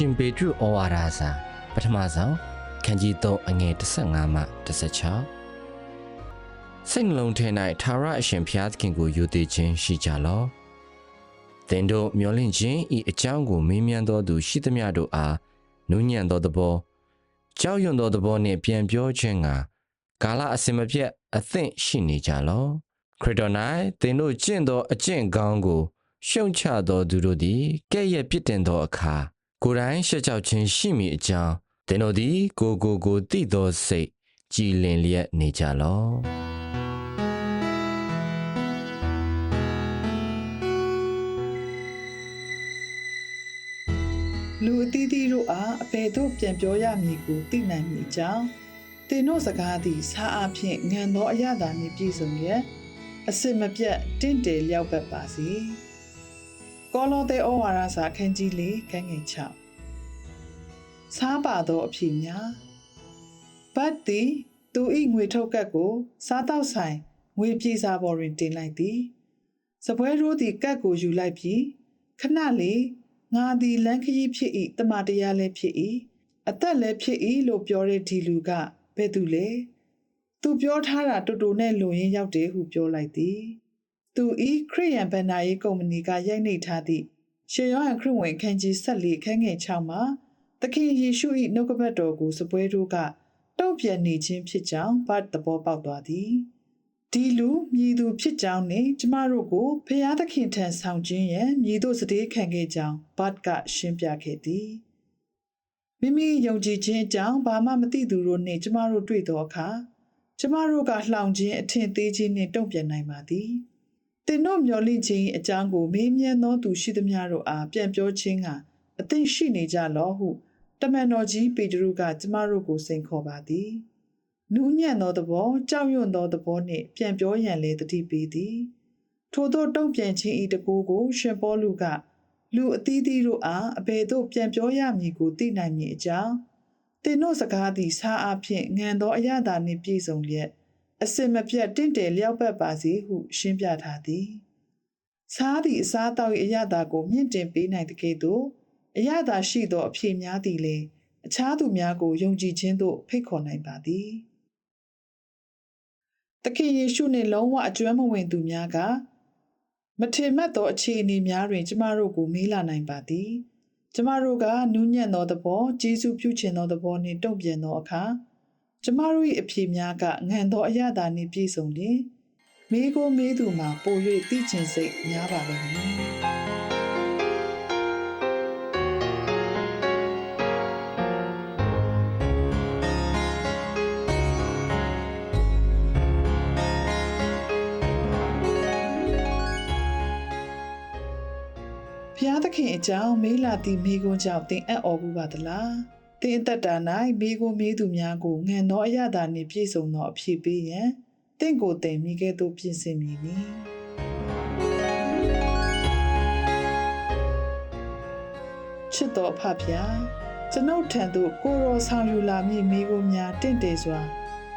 ရှင်ပေတရုဩဝါဒစာပထမဆုံးခန်းကြီး3အငယ်15မှ16စိတ်နှလုံးထဲ၌သာရအရှင်ဘုရားသခင်ကိုယုသိခြင်းရှိကြလော့သင်တို့မျှော်လင့်ခြင်းဤအကြောင်းကိုမေးမြန်းသောသူရှိသမျှတို့အားနူးညံ့သောသဘောကြောက်ရွံ့သောသဘောနှင့်ပြန်ပြောခြင်းကကာလအစင်မပြတ်အသင့်ရှိနေကြလော့ခရစ်တော်၌သင်တို့ကျင့်သောအကျင့်ကောင်းကိုရှုံချသောသူတို့သည်ကဲ့ရဲ့ပြစ်တင်သောအခါ ကိုယ်တိုင်ရှက်ကြောက်ခြင်းရှိမိအကြောင်းသင်တို့သည် ကိုယ်ကိုယ်ကိုသိသောစိတ်ကြည်လင်လျက်နေကြလော့လူအသီးသီးတို့အားအပေတို့ပြန်ပြောရမည်ကိုသိနိုင်မည်ကြောင်းသင်တို့စကားသည်စားအဖြင့်ငံသောအရသာနှင့်ပြည့်စုံရဲ့အစစ်မပြတ်တင့်တယ်လျောက်ပတ်ပါစေ ကောလောသဲဩဝါဒစာခန်းကြီးလေးခန်းငယ်6စားပါသောအဖြစ်များဘတ်သည်သူ၏ငွေထုတ်ကတ်ကို စားတော့ဆိုင်ငွေပြေစာပေါ်တွင်တင်လိုက်သည်စပွဲရိုးသည်ကတ်ကိုယူလိုက်ပြီးခဏလေးငါသည်လမ်းခရီးဖြစ်၏တမန်တရားလည်းဖြစ်၏အသက်လည်းဖြစ်၏လို့ပြောတဲ့ဒီလူကဘယ်သူလဲသူပြောထားတာတူတူနဲ့လုံရင်ရောက်တယ်ဟုပြောလိုက်သည် သူဤခရိယန်ဗန်နာရေးကုမ္ပဏီကရိုက်နှိပ်ထားသည့်ရှေယောဟန်ခရစ်ဝင်ခန်းကြီး14ခန်းငယ်6မှာသခင်ယေရှု၏နှုတ်ကပတ်တော်ကိုစပွဲတို့ကတုံ့ပြန်နေခြင်းဖြစ်ကြောင်းဘတ်သဘောပေါက်သွားသည်ဒီလူမြည်သူဖြစ်ကြောင်းနဲ့ကျမတို့ကိုဖျားသခင်ထံဆောင်ခြင်းရန်မြည်တို့စတေးခံခဲ့ကြောင်းဘတ်ကရှင်းပြခဲ့သည်မိမိယုံကြည်ခြင်းအကြောင်းဘာမှမသိသူတို့နှင့်ကျမတို့တွေ့သောအခါကျမတို့ကလှောင်ခြင်းအထင်သေးခြင်းနှင့်တုံ့ပြန်နိုင်ပါသည် တင်တို့မျော်လင့်ခြင်းအကြောင်းကိုမေးမြန်းသောသူရှိသမျှတို့အားပြန်ပြောခြင်းကအသင့်ရှိနေကြလောဟုတမန်တော်ကြီးပေတရုကကျမတို့ကိုစိန်ခေါ်ပါသည်နူးညံ့သောသဘောကြောက်ရွံ့သောသဘောနှင့်ပြန်ပြောရန်လေတတိပေးသည် ထို့သောတုံ့ပြန်ခြင်းဤတကူကို ရှင်ပေါလုကလူအသီးသီးတို့အားအဘယ်သို့ပြန်ပြောရမည်ကိုသိနိုင်မည်အကြောင်းတင်တို့စကားသည်စားအဖြင့်ငံသောအရသာနှင့်ပြည့်စုံလျက် အစင်မပြတ်တင့်တယ်လျောက်ပတ်ပါစေဟု ရှင်းပြထားသည်စားသည့်အစားတောက်၏အရသာကိုမြင့်တင်ပေးနိုင်တဲ့ကဲ့သို့အရသာရှိသောအဖြစ်များသည်လေအခြားသူများကိုယုံကြည်ခြင်းသို့ဖိတ်ခေါ်နိုင်ပါသည်သခင်ယေရှုနှင့်လုံးဝအကျွမ်းမဝင်သူများကမထင်မှတ်သောအခြေအနေများတွင် ကျမတို့ကိုမေးလာနိုင်ပါသည်ကျမတို့ကနူးညံ့သောသဘောကျေးဇူးပြုခြင်းသောသဘောနှင့်တုံ့ပြန်သောအခါ ကျမတို့၏အဖြစ်များကငံသောအရသာနှင့်ပြည့်စုံလျင်မိကိုမေးသူမှာပို၍သိကျင်စိတ်များပါလိမ့်မည်ဖျားသခင်အကြောင်းမေးလာသည့်မိကွန်းကြောင့်တင်အံ့ဩဘူးပါသလား တင်အသက်တာ၌မိကိုမေးသူများကိုငံသောအရသာနှင့်ပြည့်စုံသောအဖြစ်ပေးရန်တင့်ကိုယ်တင်မိကဲ့သို့ပြင်ဆင်မည်နီချစ်တော်အဖဖျားကျွန်ုပ်ထံသို့ကိုယ်တော်ဆောင်ယူလာမည့်မိကိုများတင့်တယ်စွာ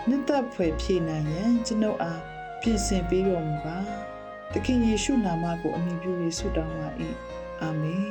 နှစ်သက်ဖွယ်ဖြည့်နိုင်ရန်ကျွန်ုပ်အားပြင်ဆင်ပေးတော်မူပါသခင်ယေရှုနာမကိုအမိပြု၍ဆုတောင်းပါ၏အာမင်